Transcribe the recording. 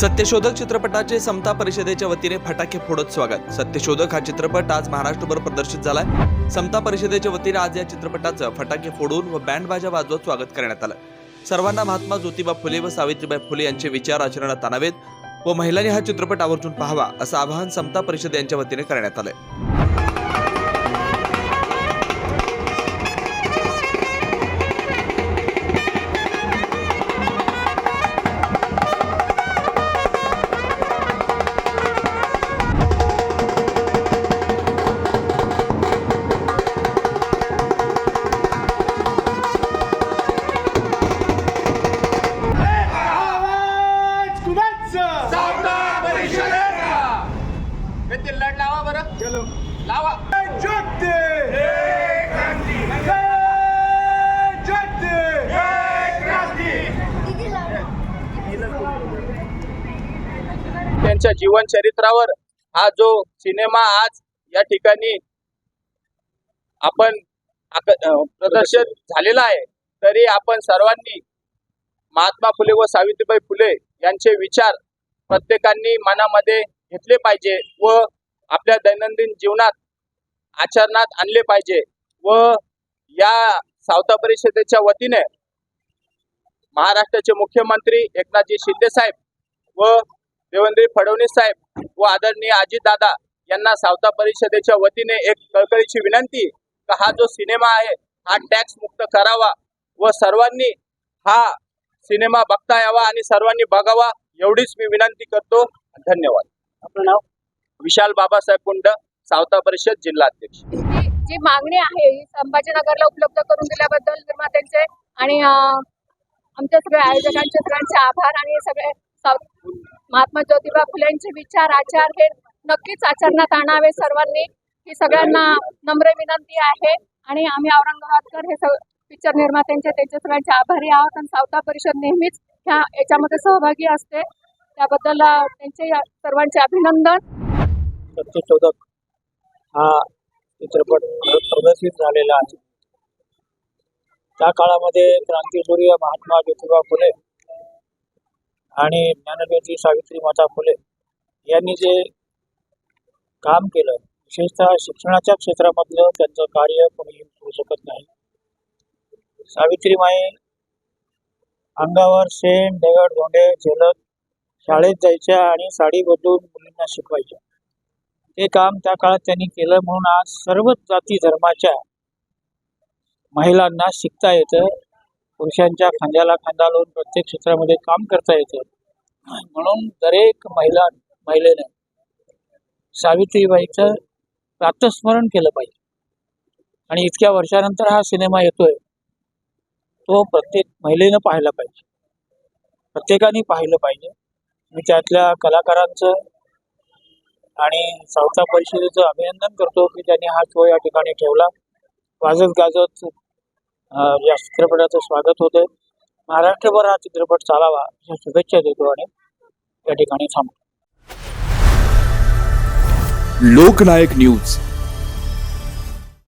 सत्यशोधक चित्रपटाचे समता परिषदेच्या वतीने फटाके फोडत स्वागत. सत्यशोधक हा चित्रपट आज महाराष्ट्रभर प्रदर्शित झालाय. समता परिषदेच्या वतीने आज या चित्रपटाचं फटाके फोडून व बँड बाजा वाजवत स्वागत करण्यात आलं. सर्वांना महात्मा ज्योतिबा फुले व सावित्रीबाई फुले यांचे विचार आचरणात आणावेत व महिलांनी हा चित्रपट आवर्जून पाहावा असं आवाहन समता परिषद यांच्या वतीने करण्यात आलं लावा. जगते जगते त्यांच्या जीवन चरित्रावर हा जो सिनेमा आज या ठिकाणी आपण प्रदर्शित झालेला आहे तरी आपण सर्वांनी महात्मा फुले व सावित्रीबाई फुले यांचे विचार प्रत्येकांनी मनामध्ये घेतले पाहिजे व आपल्या दैनंदिन जीवनात आचरणात आणले पाहिजे व या सावता परिषदेच्या वतीने महाराष्ट्राचे मुख्यमंत्री एकनाथजी शिंदे साहेब व देवेंद्र फडणवीस साहेब व आदरणीय अजितदादा यांना सावता परिषदेच्या वतीने एक कळकळीची विनंती का हा जो सिनेमा आहे हा टॅक्स मुक्त करावा व सर्वांनी हा सिनेमा बघता यावा आणि सर्वांनी बघावा एवढीच मी विनंती करतो. धन्यवाद. आपलं नाव? विशाल बाबासाहेब कुंड. सावता परिषद जिल्हा अध्यक्ष जी मागणी आहे ही संभाजीनगरला उपलब्ध करून दिल्याबद्दल निर्मात्यांचे आणि आमच्या सगळ्या आयोजकांचे सगळ्यांचे आभार आणि सगळे महात्मा ज्योतिबा फुलेंचे विचार आचार हे नक्कीच आचरणात आणावे सर्वांनी. ही सगळ्यांना नम्र विनंती आहे आणि आम्ही औरंगाबादकर हे पिक्चर निर्मात्यांचे त्यांचे सगळ्यांचे आभारी आहोत आणि सावता परिषद नेहमीच ह्या याच्यामध्ये सहभागी असते. त्याबद्दल त्यांचे सर्वांचे अभिनंदन. हा चित्रपट प्रदर्शित झालेला आहे. त्या काळामध्ये क्रांतीसूर्य महात्मा ज्योतिबा फुले आणि ज्ञानज्योती सावित्री माता फुले यांनी जे काम केलं विशेषतः शिक्षणाच्या क्षेत्रामधलं त्यांचं कार्य कोणी करू शकत नाही. सावित्रीमाई अंगावर शेण दगड धोंडे झेलत शाळेत जायच्या आणि साडी बदलून मुलींना शिकवायच्या. हे काम त्या काळात त्यांनी केलं म्हणून आज सर्वच जाती धर्माच्या महिलांना शिकता येतं. पुरुषांच्या खांद्याला खांदा लावून प्रत्येक क्षेत्रामध्ये काम करता येतं. म्हणून दरेक महिला महिलेनं सावित्रीबाईचं प्रातस्मरण केलं पाहिजे. आणि इतक्या वर्षानंतर हा सिनेमा येतोय तो प्रत्येक महिलेनं पाहायला पाहिजे. प्रत्येकाने पाहिलं पाहिजे. मी त्यातल्या कलाकारांचं आणि सावता परिषदेचं अभिनंदन करतो की त्यांनी हा शो या ठिकाणी ठेवला. वाजत गाजत या चित्रपटाचं स्वागत होतंय. महाराष्ट्रभर हा चित्रपट चालावा अशा शुभेच्छा देतो आणि या ठिकाणी थांबतो. लोकनायक न्यूज.